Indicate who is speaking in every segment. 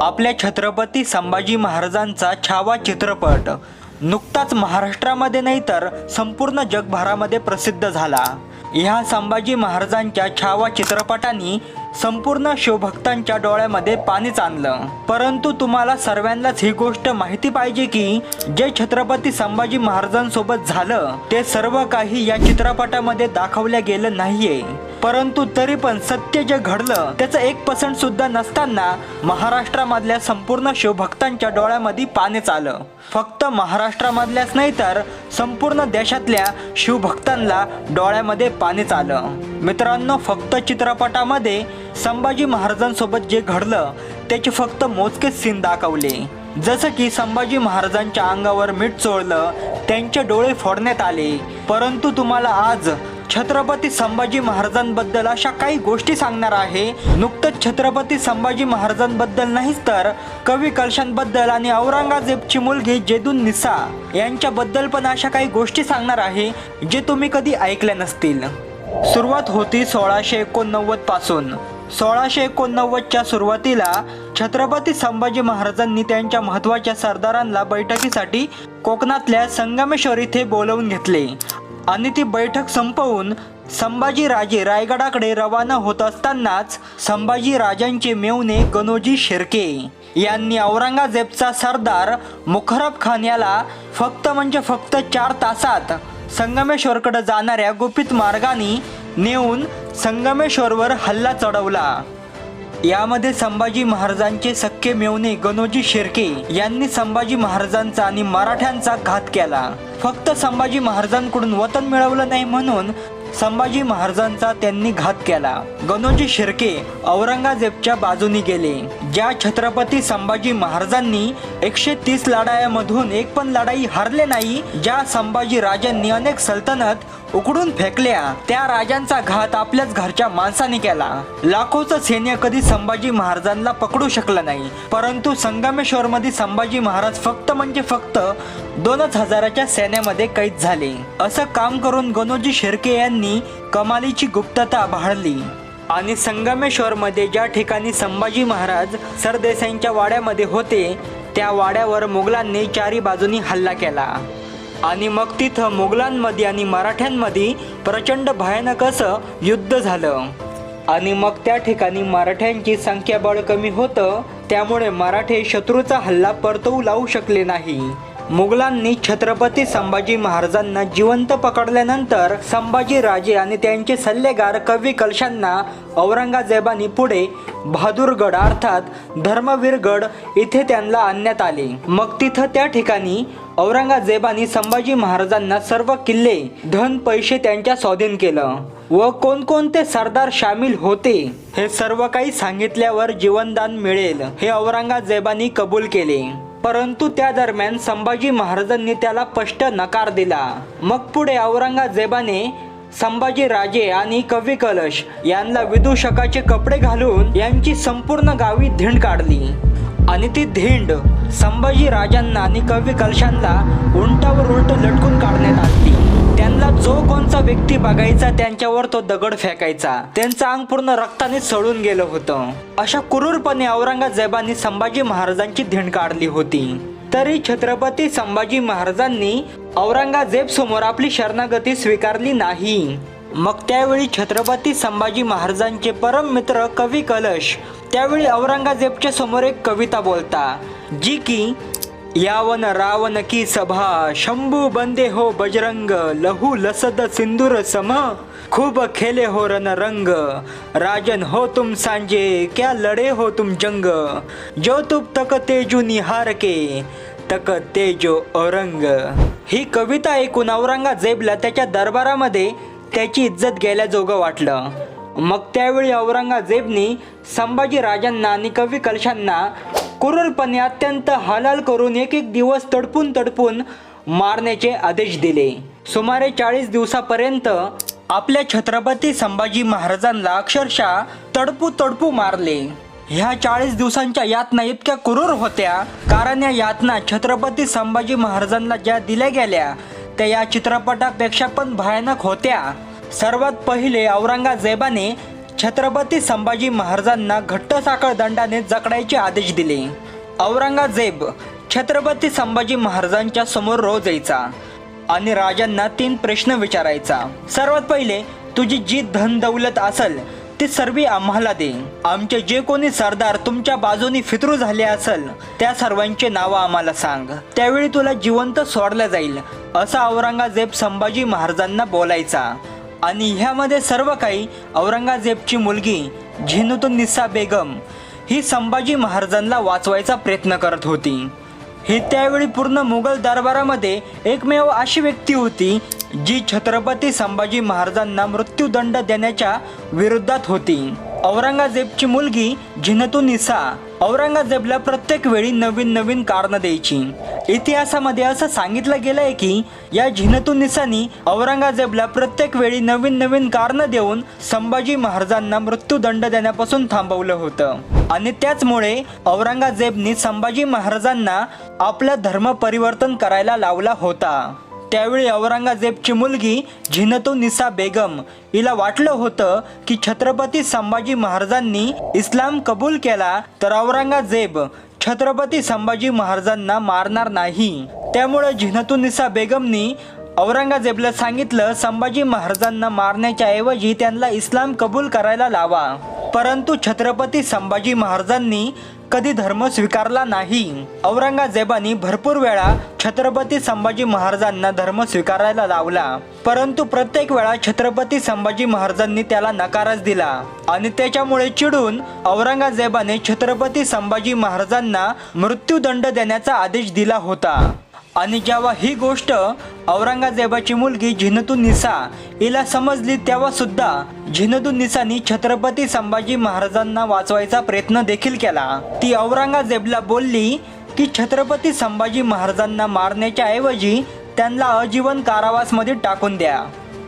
Speaker 1: आपल्या छत्रपती संभाजी महाराजांचा छावा चित्रपट. नुकताच महाराष्ट्रामध्ये नाही तर संपूर्ण जगभरामध्ये प्रसिद्ध झाला. ह्या संभाजी महाराजांच्या छावा चित्रपटाने संपूर्ण शिवभक्तांच्या डोळ्यामध्ये पाणीच आणलं. परंतु तुम्हाला सर्वांनाच ही गोष्ट माहिती पाहिजे की जे छत्रपती संभाजी महाराजांसोबत झालं ते सर्व काही या चित्रपटामध्ये दाखवल्या गेलं नाहीये. परंतु तरी पण सत्य जे घडलं त्याचं एक पर्सेंट सुद्धा नसताना महाराष्ट्रामधल्या संपूर्ण शिवभक्तांच्या डोळ्यामध्ये पाणीच आलं फक्त महाराष्ट्रामधल्याच नाही तर संपूर्ण देशातल्या शिवभक्तांना डोळ्यामध्ये पाणीच आलं मित्रांनो फक्त चित्रपटामध्ये संभाजी महाराजांसोबत जे घडलं त्याचे फक्त मोजकेच सीन दाखवले. जसं की संभाजी महाराजांच्या अंगावर मीठ चोळलं त्यांचे डोळे फोडण्यात आले. परंतु तुम्हाला आज छत्रपती संभाजी महाराजांबद्दल अशा काही गोष्टी सांगणार आहे. नुकतंच छत्रपती संभाजी महाराजांबद्दल नाहीच तर कवी कलशांबद्दल आणि औरंगजेबची मुलगी जेदून निसा यांच्याबद्दल पण अशा काही गोष्टी सांगणार आहे जे तुम्ही कधी ऐकल्या नसतील. सुरुवात होती सोळाशे एकोणनव्वदपासून. सोळाशे एकोणनव्वदच्या सुरुवातीला छत्रपती संभाजी महाराजांनी त्यांच्या महत्त्वाच्या सरदारांना बैठकीसाठी कोकणातल्या संगमेश्वर इथे बोलवून घेतले. आणि ती बैठक संपवून संभाजी राजे रायगडाकडे रवाना होत असतानाच संभाजी राजांचे मेवणे गणोजी शिर्के यांनी औरंगजेबचा सरदार मुखरब खान याला फक्त म्हणजे फक्त चार तासात संगमेश्वरकडे जाणाऱ्या गुपित मार्गाने नेऊन संगमेश्वरवर हल्ला चढवला. यामध्ये संभाजी महाराजांचे सख्खे मेवणे गणोजी शिर्के यांनी संभाजी महाराजांचा आणि मराठ्यांचा घात केला. फक्त संभाजी महाराजांकडून वतन मिळवलं नाही म्हणून संभाजी महाराजांचा त्यांनी घात केला. गणोजी शिर्के औरंगजेबच्या बाजूनी गेले ज्या छत्रपती संभाजी महाराजांनी एकशे तीस लढायामधून एक पण लढाई हारले नाही ज्या संभाजी राजांनी अनेक सल्तनत उकडून फेकल्या त्या राजांचा घात आपल्याच घरच्या माणसाने केला. लाखोचं सैन्य कधी संभाजी महाराजांना पकडू शकलं नाही परंतु संगमेश्वर मध्ये संभाजी महाराज फक्त म्हणजे फक्त दोनच हजाराच्या सैन्यामध्ये कैद झाले. असं काम करून गणोजी शिर्के यांनी कमालीची गुप्तता बाळली आणि संगमेश्वर मध्ये ज्या ठिकाणी संभाजी महाराज सरदेसाईंच्या वाड्यामध्ये होते त्या वाड्यावर मुघलांनी चारी बाजूनी हल्ला केला. आणि मग तिथं मुघलांमध्ये आणि मराठ्यांमध्ये प्रचंड भयानक असं युद्ध झालं. आणि मग त्या ठिकाणी मराठ्यांची संख्याबळ कमी होतं त्यामुळे मराठे शत्रूचा हल्ला परतवू लावू शकले नाही. मुघलांनी छत्रपती संभाजी महाराजांना जिवंत पकडल्यानंतर संभाजी राजे आणि त्यांचे सल्लेगार कवी कलशांना औरंगजेबानी पुढे बहादूरगड अर्थात धर्मवीरगड इथे त्यांना आणण्यात आले. मग तिथं त्या ठिकाणी औरंगजेबानी संभाजी महाराजांना सर्व किल्ले धन पैसे त्यांच्या स्वाधीन केलं व कोणकोणते सरदार सामील होते हे सर्व काही सांगितल्यावर जीवनदान मिळेल हे औरंगजेबानी कबूल केले. परंतु त्या दरम्यान संभाजी महाराजांनी त्याला स्पष्ट नकार दिला. मग पुढे औरंगजेबाने संभाजी राजे आणि कवी कलश यांना विदूषकाचे कपडे घालून यांची संपूर्ण गावी धिंड काढली. आणि ती धिंड संभाजी राजांना आणि कवी कलशांना उंटावर उलट लटकून काढण्यात आली त्यांना जो कोणचा व्यक्ती बघायचा त्यांच्यावर तो दगड फेकायचा. त्यांचं अंग पूर्ण रक्ताने सळून गेलं होतं. अशा क्रूरपणे औरंगजेबाने संभाजी महाराजांची धिंड काढली होती. तरी छत्रपती संभाजी महाराजांनी औरंगजेब समोर आपली शरणागती स्वीकारली नाही. मग त्यावेळी छत्रपती संभाजी महाराजांचे परम मित्र कवी कलश त्यावेळी औरंगजेबच्या समोर एक कविता बोलता जी की यावन रावण की सभा शंभू बंदे हो बजरंग लहू लसद सिंदूर सम खूब खेले हो रणरंग राजन हो तुम सांजे क्या लढे हो तुम जंग जो तुम तक तेजू निहार के तक तेजो औरंग ही कविता ऐकून औरंगजेबला त्याच्या दरबारामध्ये त्याची इज्जत गेल्याजोगं वाटलं मग त्यावेळी औरंगजेबनी संभाजी राजांना आणि कवी कलशांना क्रूरपणे अत्यंत हालाल करून एक एक दिवस तडपून तडपून मारण्याचे आदेश दिले. सुमारे चाळीस दिवसापर्यंत आपल्या छत्रपती संभाजी महाराजांना अक्षरशः तडपू तडपू मारले. ह्या चाळीस दिवसांच्या यातना इतक्या क्रूर होत्या कारण या यातना छत्रपती संभाजी महाराजांना ज्या दिल्या गेल्या त्या या चित्रपटापेक्षा पण भयानक होत्या. सर्वात पहिले औरंगजेबाने छत्रपती संभाजी महाराजांना घट्ट साखळ दंडाने जकडायचे आदेश दिले. औरंगजेब छत्रपती संभाजी महाराजांच्या समोर रोज यायचा आणि राजांना तीन प्रश्न विचारायचा. सर्वात पहिले तुझी जी धन दौलत असेल ती सर्व आम्हाला दे. आमचे जे कोणी सरदार तुमच्या बाजूनी फितरू झाले असेल त्या सर्वांचे नावं आम्हाला सांग. त्यावेळी तुला जिवंत सोडलं जाईल असा औरंगजेब संभाजी महाराजांना बोलायचा. आणि ह्यामध्ये सर्व काही औरंगजेबची मुलगी झेनुतून निस्सा बेगम ही संभाजी महाराजांना वाचवायचा प्रयत्न करत होती. ही त्यावेळी पूर्ण मुघल दरबारामध्ये एकमेव अशी व्यक्ती होती जी छत्रपती संभाजी महाराजांना मृत्यूदंड देण्याच्या विरोधात होती. औरंगजेबची मुलगी झिनतू निसा औरंगजेबला प्रत्येक वेळी नवीन नवीन कारणं द्यायची. इतिहासामध्ये असं सांगितलं गेलं आहे की या झिनतुनिसांनी औरंगजेबला प्रत्येक वेळी नवीन नवीन कारणं देऊन संभाजी महाराजांना मृत्यूदंड देण्यापासून थांबवलं होतं. आणि त्याचमुळे औरंगजेबनी संभाजी महाराजांना आपला धर्म परिवर्तन करायला लावला होता. त्यावेळी औरंगजेबची मुलगी झिनतू निसा बेगम हिला वाटलं होतं की छत्रपती संभाजी महाराजांनी इस्लाम कबूल केला तर औरंगजेब छत्रपती संभाजी महाराजांना मारणार नाही. त्यामुळे झिनतुनिसा बेगमनी औरंगजेबला सांगितलं संभाजी महाराजांना मारण्याच्या ऐवजी त्यांना इस्लाम कबूल करायला लावा. परंतु छत्रपती संभाजी महाराजांनी कधी धर्म स्वीकारला नाही. औरंगजेबाने भरपूर वेळा छत्रपती संभाजी महाराजांना धर्म स्वीकारायला लावला. परंतु प्रत्येक वेळा छत्रपती संभाजी महाराजांनी त्याला नकारच दिला. आणि त्याच्यामुळे चिडून औरंगजेबाने छत्रपती संभाजी महाराजांना मृत्यूदंड देण्याचा आदेश दिला होता. आणि जेव्हा ही गोष्ट औरंगजेबाची मुलगी झिनतू निसा हिला समजली तेव्हा सुद्धा झिनतू निसानी छत्रपती संभाजी महाराजांना वाचवायचा प्रयत्न देखील केला. ती औरंगजेबला बोलली की छत्रपती संभाजी महाराजांना मारण्याच्या ऐवजी त्यांना आजीवन कारावासमध्ये टाकून द्या.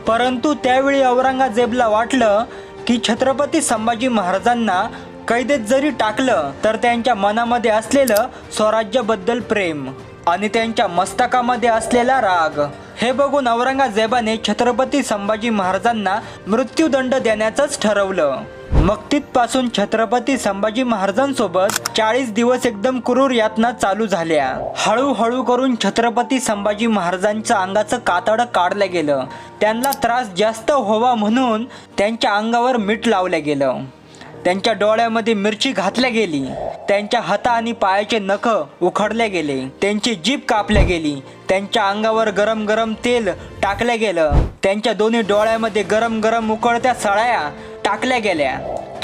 Speaker 1: परंतु त्यावेळी औरंगजेबला वाटलं की छत्रपती संभाजी महाराजांना कैदेत जरी टाकलं तर त्यांच्या मनामध्ये असलेलं स्वराज्याबद्दल प्रेम आणि त्यांच्या मस्तकामध्ये असलेला राग. हे बघून औरंगजेबाने छत्रपती संभाजी महाराजांना मृत्यूदंड देण्याचंच ठरवलं. मग तिथपासून छत्रपती संभाजी महाराजांसोबत चाळीस दिवस एकदम क्रूर यातना चालू झाल्या. हळूहळू करून छत्रपती संभाजी महाराजांच्या अंगाचं कातडं काढलं गेलं. त्यांना त्रास जास्त व्हावा म्हणून त्यांच्या अंगावर मीठ लावलं गेलं. त्यांच्या डोळ्यामध्ये मिरची घातल्या गेली. त्यांच्या हाता आणि पायाचे नख उखडले गेले. त्यांची जीभ कापल्या गेली. त्यांच्या अंगावर गरम गरम तेल टाकलं गेलं. त्यांच्या दोन्ही डोळ्यामध्ये गरम गरम उकळत्या सळ्या टाकल्या गेल्या.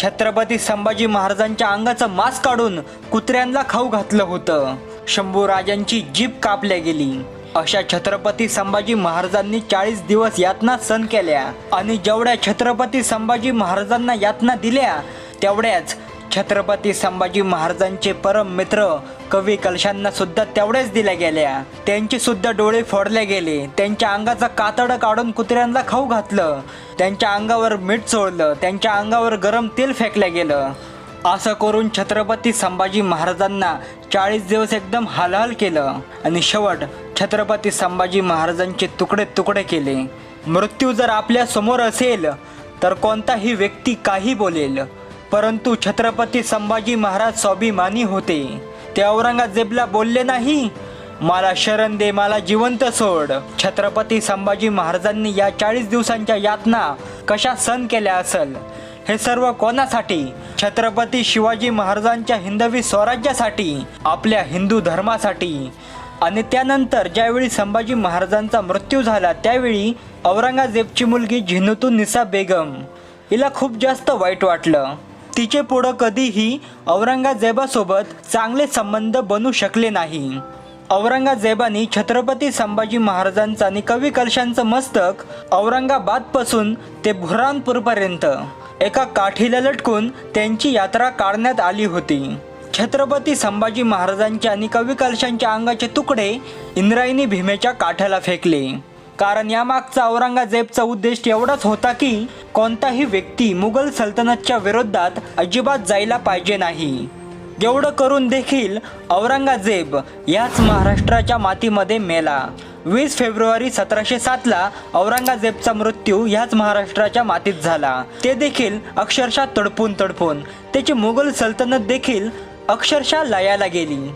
Speaker 1: छत्रपती संभाजी महाराजांच्या अंगाचं मांस काढून कुत्र्यांना खाऊ घातलं होतं. शंभू राजांची जीभ कापल्या गेली. अशा छत्रपती संभाजी महाराजांनी चाळीस दिवस यातना सण केल्या आणि जेवढ्या छत्रपती संभाजी महाराजांना यातना दिल्या तेवढ्याच छत्रपती संभाजी महाराजांचे परम मित्र कवी कलशांना सुद्धा तेवढ्याच दिल्या गेल्या. त्यांचे सुद्धा डोळे फोडले गेले. त्यांच्या अंगाचा कातडं काढून कुत्र्यांना खाऊ घातलं. त्यांच्या अंगावर मीठ चोळलं. त्यांच्या अंगावर गरम तेल फेकलं गेलं. असं करून छत्रपती संभाजी महाराजांना चाळीस दिवस एकदम हालहाल केलं. आणि शेवट छत्रपती संभाजी महाराजांचे तुकडे तुकडे केले. मृत्यू जर आपल्यासमोर असेल तर कोणताही व्यक्ती काही बोलेल. परंतु छत्रपती संभाजी महाराज स्वाभिमानी होते. ते औरंगजेबला बोलले नाही मला शरण दे मला जिवंत सोड. छत्रपती संभाजी महाराजांनी या चाळीस दिवसांच्या यातना कशा सण केल्या असल? हे सर्व कोणासाठी? छत्रपती शिवाजी महाराजांच्या हिंदवी स्वराज्यासाठी आपल्या हिंदू धर्मासाठी. आणि त्यानंतर ज्यावेळी संभाजी महाराजांचा मृत्यू झाला त्यावेळी औरंगजेबची मुलगी झिनुतू निसा बेगम. हिला खूप जास्त वाईट वाटलं. तिचे पुढं कधीही औरंगजेबासोबत चांगले संबंध बनू शकले नाही. औरंगजेबाने छत्रपती संभाजी महाराजांचं आणि कवी कलशांचं मस्तक औरंगाबादपासून ते बुऱ्हाणपूरपर्यंत एका काठीला लटकून त्यांची यात्रा काढण्यात आली होती. छत्रपती संभाजी महाराजांच्या आणि कवी कलशांच्या अंगाचे तुकडे इंद्रायणी भीमेच्या काठाला फेकले. कारण यामागचा औरंगजेबचा उद्देश एवढाच होता की कोणताही व्यक्ती मुघल सल्तनतच्या विरोधात अजिबात जायला पाहिजे नाही. एवढं करून देखील औरंगजेब याच महाराष्ट्राच्या मातीमध्ये मेला. वीस फेब्रुवारी सतराशे सातला औरंगजेबचा मृत्यू ह्याच महाराष्ट्राच्या मातीत झाला. ते देखील अक्षरशः तडपून तडपून त्याची मुघल सल्तनत देखील अक्षरशः लयाला गेली.